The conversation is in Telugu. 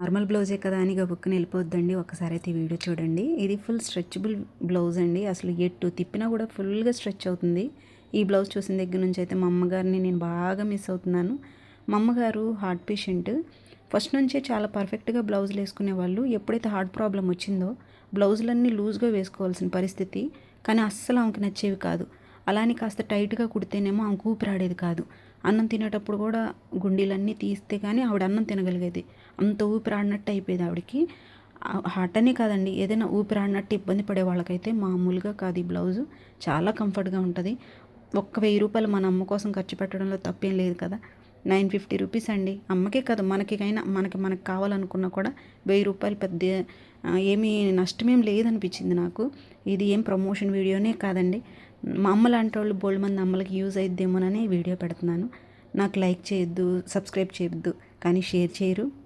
నార్మల్ బ్లౌజే కదా అని గబుక్కుని వెళ్ళిపోద్దండి. ఒకసారి అయితే వీడియో చూడండి. ఇది ఫుల్ స్ట్రెచబుల్ బ్లౌజ్ అండి. అసలు ఎట్టు తిప్పినా కూడా ఫుల్గా స్ట్రెచ్ అవుతుంది. ఈ బ్లౌజ్ చూసిన దగ్గర నుంచి అయితే మా అమ్మగారిని నేను బాగా మిస్ అవుతున్నాను. మా అమ్మగారు హార్ట్ పేషెంట్. ఫస్ట్ నుంచే చాలా పర్ఫెక్ట్గా బ్లౌజులు వేసుకునేవాళ్ళు ఎప్పుడైతే హార్ట్ ప్రాబ్లం వచ్చిందో బ్లౌజులన్నీ లూజ్గా వేసుకోవాల్సిన పరిస్థితి. కానీ అస్సలు ఆమెకి నచ్చేవి కాదు. అలానే కాస్త టైట్గా కుడితేనేమో ఆమెకు ఊపిరాడేది కాదు. అన్నం తినేటప్పుడు కూడా గుండీలన్నీ తీస్తే కానీ ఆవిడ అన్నం తినగలిగేది. అంత ఊపిరాడినట్టు అయిపోయేది ఆవిడకి. హటనే అనే కాదండి ఏదైనా ఊపిరాడినట్టు ఇబ్బంది పడే వాళ్ళకైతే మామూలుగా కాదు ఈ బ్లౌజు. చాలా కంఫర్ట్గా ఉంటుంది. ఒక్క వెయ్యి రూపాయలు మన అమ్మ కోసం ఖర్చు పెట్టడంలో తప్పేం లేదు కదా. నైన్ ఫిఫ్టీ రూపీస్ అండి. అమ్మకే కాదు మనకికైనా మనకి మనకు కావాలనుకున్నా కూడా వెయ్యి రూపాయలు పెద్ద ఏమీ నష్టమేం లేదనిపించింది నాకు. ఇది ఏం ప్రమోషన్ వీడియోనే కాదండి. మా అమ్మ లాంటి వాళ్ళు బోల్డ్ మంది అమ్మలకి యూజ్ అయిద్దేమోనని వీడియో పెడుతున్నాను. నాకు లైక్ చేయొద్దు సబ్స్క్రైబ్ చేయొద్దు కానీ షేర్ చేయరు.